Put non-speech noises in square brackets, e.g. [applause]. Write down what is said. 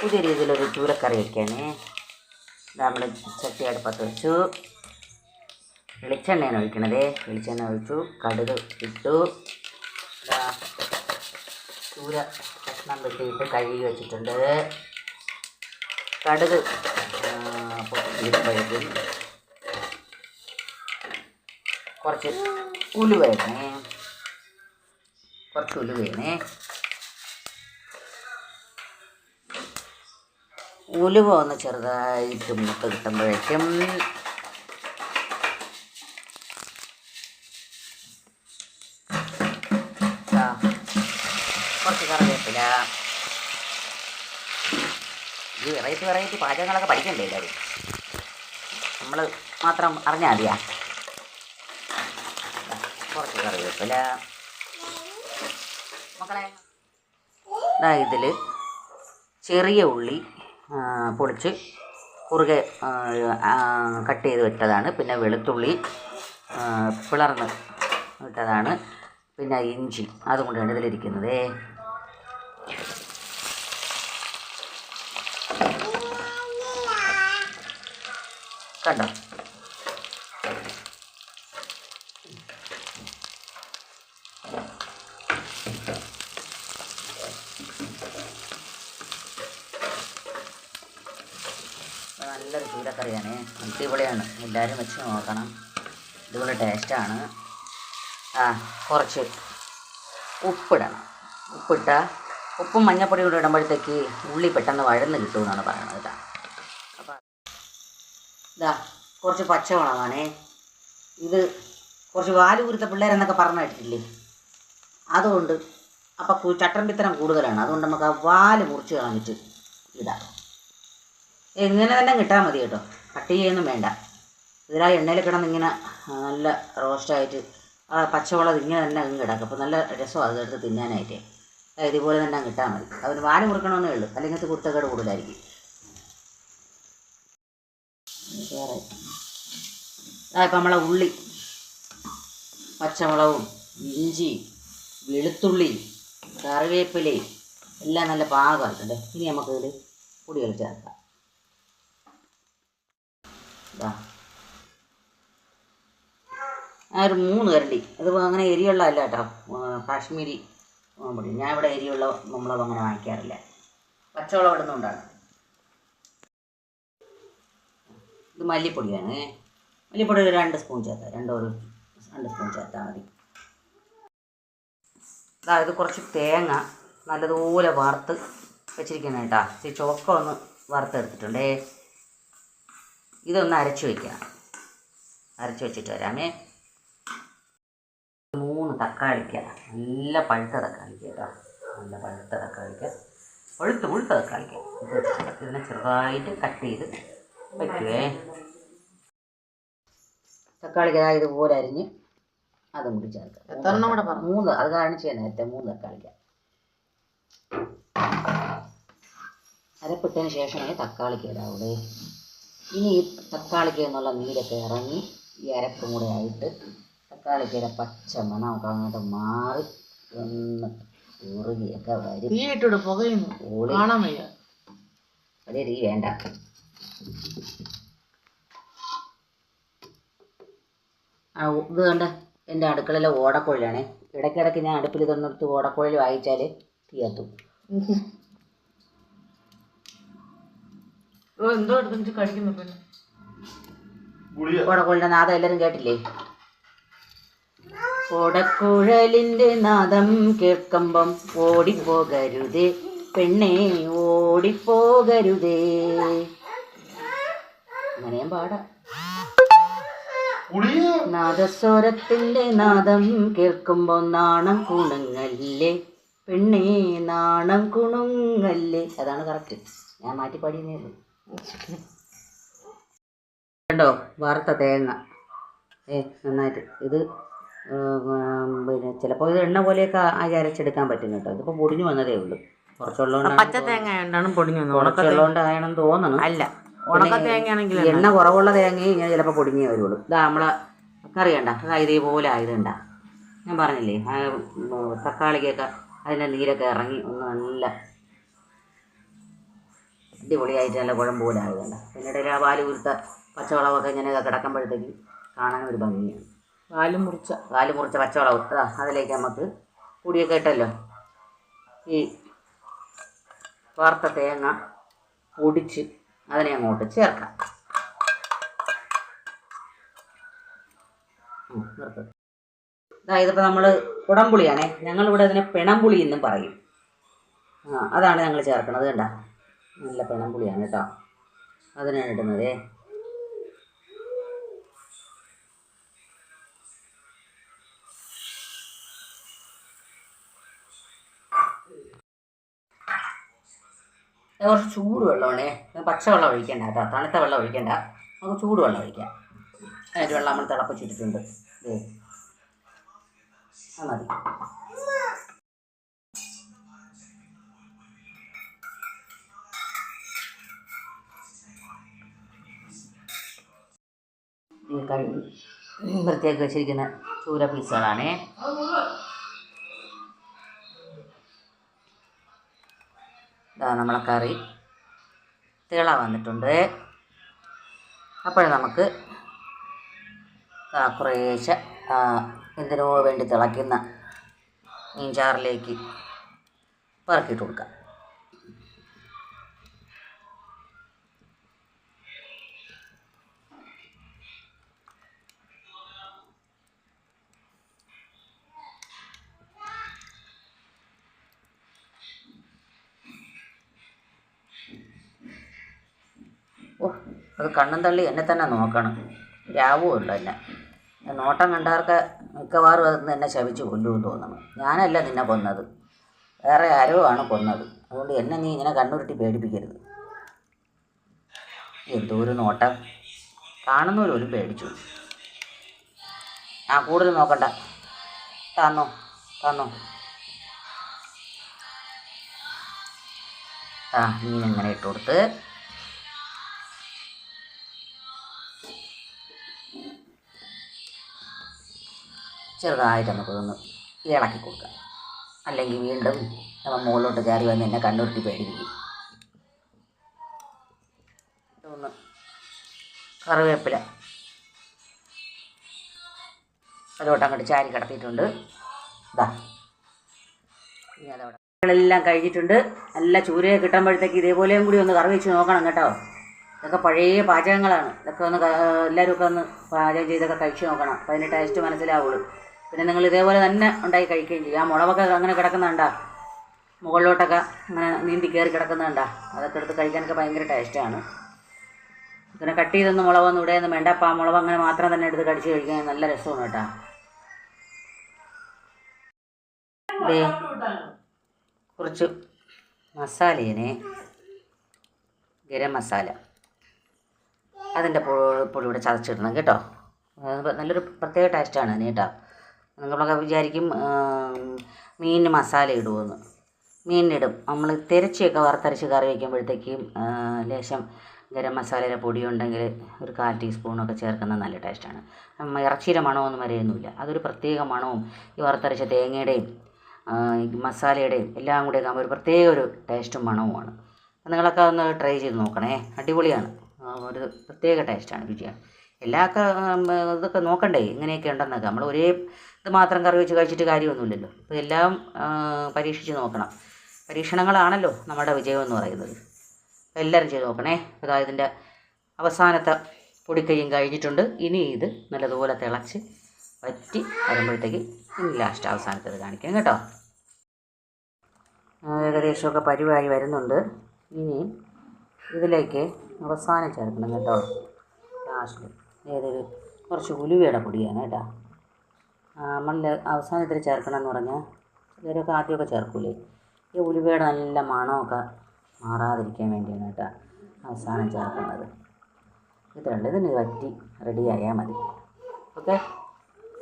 പുതിയ രീതിയിലൊരു ചൂരക്കറി വയ്ക്കാനേ നമ്മൾ ചട്ടി അടുപ്പത്ത് വെച്ചു. വെളിച്ചെണ്ണയാണ് ഒഴിക്കണത്. വെളിച്ചെണ്ണ ഒഴിച്ചു. കടുക് ഇട്ടു. ചൂര കഷ്ണം വെട്ടിയിട്ട് കഴുകി വെച്ചിട്ടുണ്ട്. കടുക് പൊട്ടിക്കുമ്പോഴേക്കും കുറച്ച് ഉലുവ ഇടണേ. കുറച്ച് ഉലുവ ഉലുവ ഒന്ന് ചെറുതായിട്ട് മൂത്ത് കിട്ടുമ്പോഴേക്കും കുറച്ച് കറിവേപ്പില. ഈ വെറൈറ്റി വെറൈറ്റി പാചകങ്ങളൊക്കെ പഠിക്കണ്ടേ എല്ലാവരും? നമ്മൾ മാത്രം അറിഞ്ഞാൽ മതിയാ. കുറച്ച് കറിവേപ്പില. മക്കളെ ഇതിൽ ചെറിയ ഉള്ളി പൊളിച്ച് കുറുകെ കട്ട് ചെയ്ത് ഇട്ടതാണ്. പിന്നെ വെളുത്തുള്ളി പിളർന്ന് ഇട്ടതാണ്. പിന്നെ ഇഞ്ചി അതും കൊണ്ടാണ് ഇതിലിരിക്കുന്നത്. കണ്ടോ? നല്ലൊരു ചൂരക്കറിയാണ്. അടിപൊളിയാണ്. എല്ലാവരും വെച്ച് നോക്കണം. ഇതുപോലെ ടേസ്റ്റാണ് ആ കുറച്ച് ഉപ്പിടണം. ഉപ്പിട്ട ഉപ്പും മഞ്ഞപ്പൊടി കൂടെ ഇടുമ്പോഴത്തേക്ക് ഉള്ളി പെട്ടെന്ന് വഴന്ന് കിട്ടുമെന്നാണ് പറയുന്നത് കേട്ടോ. അപ്പം ഇതാ കുറച്ച് പച്ചമുളകാണേ. ഇത് കുറച്ച് വാൽ കുരുത്ത പിള്ളേരെന്നൊക്കെ കേട്ടിട്ടില്ലേ? അതുകൊണ്ട് അപ്പം ചട്ടമ്പിത്തരം കൂടുതലാണ്. അതുകൊണ്ട് നമുക്ക് ആ വാൽ മുറിച്ച് കളഞ്ഞിട്ട് ഇടാം. എങ്ങനെ തന്നെ കിട്ടാൽ മതി കേട്ടോ. കട്ട് ചെയ്യൊന്നും വേണ്ട. ഇതിലാ എണ്ണയിൽ കിടന്ന് ഇങ്ങനെ നല്ല റോസ്റ്റായിട്ട് ആ പച്ചമുളക് ഇങ്ങനെ തന്നെ അങ്ങ് കിടക്കും. അപ്പോൾ നല്ല രസമാണ് അത് എടുത്ത് തിന്നാനായിട്ട്. ഇതുപോലെ തന്നെ കിട്ടാൽ മതി. അതിന് വാൽ മുറുക്കണമെന്നേ ഉള്ളൂ. അല്ലെങ്കിൽ കുരുത്തക്കേട് കൂടുതലായിരിക്കും. ഇപ്പം നമ്മളെ ഉള്ളി പച്ചമുളകും ഇഞ്ചി വെളുത്തുള്ളി കറിവേപ്പിലയും എല്ലാം നല്ല പാകമായിട്ടുണ്ട്. ഇനി നമുക്കിതിൽ പൊടികൾ ചേർക്കാം. ഇതാ ഒരു മൂന്ന് കരണ്ടി. അത് അങ്ങനെ എരിയുള്ള അല്ല കേട്ടോ കാശ്മീരി മുളക്. ഞാൻ ഇവിടെ എരിയുള്ള മുളക് അങ്ങനെ വാങ്ങിക്കാറില്ല. പച്ചവളം ഇടുന്നുകൊണ്ടാണ് ഇത് മല്ലിപ്പൊടിയാണ്. മല്ലിപ്പൊടി ഒരു രണ്ട് സ്പൂൺ ചേർത്ത രണ്ടോ ഒരു രണ്ട് സ്പൂൺ ചേർത്താൽ മതി. അതായത് കുറച്ച് തേങ്ങ നല്ലതുപോലെ വറുത്ത് വെച്ചിരിക്കണം കേട്ടോ. ഈ ചോക്ക ഒന്ന് വറുത്തെടുത്തിട്ടുണ്ടേ. ഇതൊന്ന് അരച്ചു വയ്ക്കാം അരച്ചു വെച്ചിട്ട് വരാമേ. മൂന്ന് തക്കാളിക്ക നല്ല പഴുത്ത തക്കാളിക്ക കേട്ടോ. നല്ല പഴുത്ത തക്കാളിക്ക പഴുത്ത് മുഴുത്ത തക്കാളിക്ക ഇത് ഇതിനെ ചെറുതായിട്ട് കട്ട് ചെയ്ത് വയ്ക്കുവേ തക്കാളിക്ക ഇതുപോലെ അരിഞ്ഞ് അതും കൂടി ചേർക്കാം. എത്രണ്ണം കൂടെ പറഞ്ഞു? മൂന്ന് അത് കാണിച്ചു തന്നെ നേരത്തെ. മൂന്ന് തക്കാളിക്ക. അരപ്പിട്ടതിന് ശേഷമേ തക്കാളിക്ക് ഇടാവൂടെ ഇനി ഈ തക്കാളിക്ക് എന്നുള്ള നീരൊക്കെ ഇറങ്ങി ഈ അരപ്പും കൂടെ ആയിട്ട് തക്കാളിക്കയുടെ പച്ച മണമൊക്കെ അങ്ങോട്ട് മാറി ഒന്ന് ഉറുകിയൊക്കെ വരും. തീ ഇട്ടിട്ട് പുകയുന്നു കാണാൻ വയ്യ. വലിയ തീ വേണ്ട. ആ ഇത് കണ്ട എന്റെ അടുക്കളയിലെ ഓടക്കുഴലാണേ. ഇടയ്ക്കിടയ്ക്ക് ഞാൻ അടുപ്പിൽ തന്നെടുത്ത് ഓടക്കുഴൽ വായിച്ചാൽ തീ [laughs] എന്തോ എടുത്തിട്ട് കഴിക്കുന്നു പിന്നെ. ഓടക്കുഴലിന്റെ നാദം എല്ലാരും കേട്ടില്ലേ? കൊടക്കുഴലിന്റെ നാദം കേൾക്കുമ്പം ഓടിപ്പോകരുതേ. പെണ്ണേ ഓടിപ്പോകരുതേ. അങ്ങനെയും പാടാം. നാദസ്വരത്തിന്റെ നാദം കേൾക്കുമ്പോ നാണം കുണുങ്ങല്ലേ. പെണ്ണേ നാണം കുണുങ്ങല്ലേ. അതാണ് കറക്റ്റ് ഞാൻ മാറ്റി പാടിയതേ കണ്ടോ? വറുത്ത തേങ്ങ. ഏ നന്നായിട്ട്. ഇത് പിന്നെ ചിലപ്പോൾ ഇത് എണ്ണ പോലെയൊക്കെ അരച്ചെടുക്കാൻ പറ്റും കേട്ടോ. ഇതിപ്പോൾ പൊടിഞ്ഞു വന്നതേ ഉള്ളൂ. പച്ച തേങ്ങ ആയതുകൊണ്ടാണ് പൊടിഞ്ഞു തോന്നണം അല്ല ഉണക്ക എണ്ണ കുറവുള്ള തേങ്ങയും ഇങ്ങനെ ചിലപ്പോൾ പൊടിഞ്ഞേ വരുള്ളൂ. ഇതാ നമ്മളെ കറിയണ്ട. അതായത് അതാ ഇതേപോലെ ആയതുണ്ട ഞാൻ പറഞ്ഞില്ലേ തക്കാളിക്കൊക്കെ അതിന്റെ നീരൊക്കെ ഇറങ്ങി ഒന്ന് നല്ല അടിപൊളിയായിട്ട് നല്ല കുഴമ്പ് പോലെ ആയതല്ല. പിന്നെ ഇടയിൽ ആ പാൽ കുരുത്ത പച്ചവളമൊക്കെ ഇങ്ങനെ കിടക്കുമ്പോഴത്തേക്ക് കാണാൻ ഒരു ഭംഗിയാണ്. പാൽ മുറിച്ച. പാൽ മുറിച്ച പച്ചവളവ് അതാ അതിലേക്ക് നമുക്ക് പൊടിയൊക്കെ ഇട്ടല്ലോ. ഈ വറുത്ത തേങ്ങ പൊടിച്ച് അതിനെ അങ്ങോട്ട് ചേർക്കാം. അതായത് ഇതിപ്പോൾ നമ്മൾ കുടംപുളിയാണേ. ഞങ്ങളിവിടെ അതിനെ പിണംപുളി എന്നും പറയും. ആ അതാണ് ഞങ്ങൾ ചേർക്കുന്നത് കണ്ട. നല്ല പിണംപുളിയാണ് കേട്ടോ. അതിനാണ് ഇടുന്നത്. ഇത് കുറച്ച് ചൂട് വെള്ളമാണേ ഇത് പച്ചവെള്ളം ഒഴിക്കണ്ട കേട്ടോ. തണുത്ത വെള്ളം ഒഴിക്കണ്ട. നമുക്ക് ചൂട് വെള്ളം ഒഴിക്കാം. അതിന്റെ വെള്ളം നമ്മൾ തിളപ്പിച്ചിട്ടിട്ടുണ്ട്. ദേ. അത് മതി. വൃത്തിയാക്കി വെച്ചിരിക്കുന്ന ചൂര പീസുകളാണേ. ഇതാ നമ്മളെ കറി. തിള വന്നിട്ടുണ്ട്. അപ്പോൾ നമുക്ക് കുറേശ്ശെ എന്തിനോ വേണ്ടി തിളയ്ക്കുന്ന മീൻചാറിലേക്ക് പറക്കിയിട്ട് കൊടുക്കാം. അത് കണ്ണും തള്ളി എന്നെ തന്നെ നോക്കണം. രാവുമല്ലോ എന്നെ. നോട്ടം കണ്ടവർക്ക് മിക്കവാറും അത് എന്നെ ശപിച്ച് കൊല്ലുമെന്ന് തോന്നുന്നു. ഞാനല്ല നിന്നെ കൊന്നത്. വേറെ ആരോ ആണ് കൊന്നത്. അതുകൊണ്ട് എന്നെ നീ ഇങ്ങനെ കണ്ണുരുട്ടി പേടിപ്പിക്കരുത്. എന്തോ ഒരു നോട്ടം. കാണുന്നവരോലും പേടിച്ചു. ആ കൂടുതൽ നോക്കണ്ട. തന്നോ തന്നോ. ആ നീ ഇങ്ങനെ ഇട്ട് കൊടുത്ത് ചെറുതായിട്ട് നമുക്കൊന്ന് ഇളക്കി കൊടുക്കാം അല്ലെങ്കിൽ വീണ്ടും നമ്മൾ മുകളിലോട്ട് കയറി വന്ന് എന്നെ കണ്ണുരുട്ടി പേടിപ്പിക്കും. ഒന്ന് കറിവേപ്പില അതോട്ട് അങ്ങോട്ട് ചാരി കിടത്തിയിട്ടുണ്ട്. ഇതാ ഇനി അതവിടെ. എല്ലാം കഴിഞ്ഞിട്ടുണ്ട്. നല്ല ചൂരയെ കിട്ടുമ്പോഴത്തേക്ക് ഇതേപോലെയും കൂടി ഒന്ന് കറി വെച്ച് നോക്കണം കേട്ടോ. ഇതൊക്കെ പഴയ പാചകങ്ങളാണ്. ഇതൊക്കെ ഒന്ന് എല്ലാവരും ഒക്കെ ഒന്ന് പാചകം ചെയ്തൊക്കെ കഴിച്ച് നോക്കണം. അപ്പോൾ അതിന്റെ ടേസ്റ്റ് മനസ്സിലാവുള്ളൂ. പിന്നെ നിങ്ങൾ ഇതേപോലെ തന്നെ ഉണ്ടാക്കി കഴിക്കുകയും ചെയ്യും. ആ മുളകൊക്കെ അങ്ങനെ കിടക്കുന്നുണ്ടാ മുകളിലോട്ടൊക്കെ അങ്ങനെ നീന്തി കയറി കിടക്കുന്നുണ്ടാ അതൊക്കെ എടുത്ത് കഴിക്കാനൊക്കെ ഭയങ്കര ടേസ്റ്റാണ് പിന്നെ കട്ട് ചെയ്തൊന്നും മുളകൊന്നും ഇവിടെയൊന്നും വേണ്ട. അപ്പം ആ മുളക് അങ്ങനെ മാത്രം തന്നെ എടുത്ത് കടിച്ച് കഴിക്കാൻ നല്ല രസമാണ് കേട്ടോ. കുറച്ച് മസാലേനെ ഗരം മസാല. അതിന്റെ പൊടി ഇവിടെ ചതച്ചിടണം കേട്ടോ. നല്ലൊരു പ്രത്യേക ടേസ്റ്റാണ് കേട്ടോ. നിങ്ങളൊക്കെ വിചാരിക്കും മീനിന് മസാല ഇടുമെന്ന് മീനിനിടും. നമ്മൾ തിരച്ചിയൊക്കെ വറുത്തരച്ച് കറി വയ്ക്കുമ്പോഴത്തേക്കും ലേശം ഗരം മസാലയുടെ പൊടി ഉണ്ടെങ്കിൽ ഒരു കാൽ ടീസ്പൂണൊക്കെ ചേർക്കുന്നത് നല്ല ടേസ്റ്റാണ്. ഇറച്ചിയുടെ മണമൊന്നും വരെയൊന്നുമില്ല. അതൊരു പ്രത്യേക മണവും ഈ വറുത്തരച്ച തേങ്ങയുടെയും മസാലയുടെയും എല്ലാം കൂടെ ആകുമ്പോൾ ഒരു പ്രത്യേക ഒരു ടേസ്റ്റും മണവുമാണ്. നിങ്ങളൊക്കെ ഒന്ന് ട്രൈ ചെയ്ത് നോക്കണേ. അടിപൊളിയാണ്. ഒരു പ്രത്യേക ടേസ്റ്റാണ് രുചിയാണ് എല്ലാ ഇതൊക്കെ നോക്കണ്ടേ? ഇങ്ങനെയൊക്കെ ഉണ്ടെന്നൊക്കെ. നമ്മൾ ഒരേ ഇത് മാത്രം കറി വെച്ച് കഴിച്ചിട്ട് കാര്യമൊന്നുമില്ലല്ലോ. അപ്പോൾ എല്ലാം പരീക്ഷിച്ച് നോക്കണം. പരീക്ഷണങ്ങളാണല്ലോ നമ്മുടെ വിജയം എന്ന് പറയുന്നത്. എല്ലാവരും ചെയ്ത് നോക്കണേ. അതായത് ഇതിന്റെ അവസാനത്തെ പൊടിക്കൈയും കഴിഞ്ഞിട്ടുണ്ട്. ഇനി ഇത് നല്ലതുപോലെ തിളച്ച് വറ്റി വരുമ്പോഴത്തേക്ക് ഇനി ലാസ്റ്റ് അവസാനത്തേത് കാണിക്കാം കേട്ടോ. ഏകദേശമൊക്കെ പരിവായി വരുന്നുണ്ട്. ഇനി ഇതിലേക്ക് അവസാനം ചേർക്കണം കേട്ടോ. ലാസ്റ്റ് ഏതൊരു കുറച്ച് ഉലുവയുടെ പൊടിയാണ് കേട്ടോ. നമ്മൾ അവസാനത്തിൽ ചേർക്കണം എന്ന് പറഞ്ഞാൽ ചിലരൊക്കെ ആദ്യമൊക്കെ ചേർക്കൂലേ. ഈ ഉലുവയുടെ നല്ല മണമൊക്കെ മാറാതിരിക്കാൻ വേണ്ടിയാണ് കേട്ടോ അവസാനം ചേർക്കുന്നത്. ഇത്രയുണ്ട് ഇതിന് വറ്റി റെഡിയായാൽ മതി. ഓക്കെ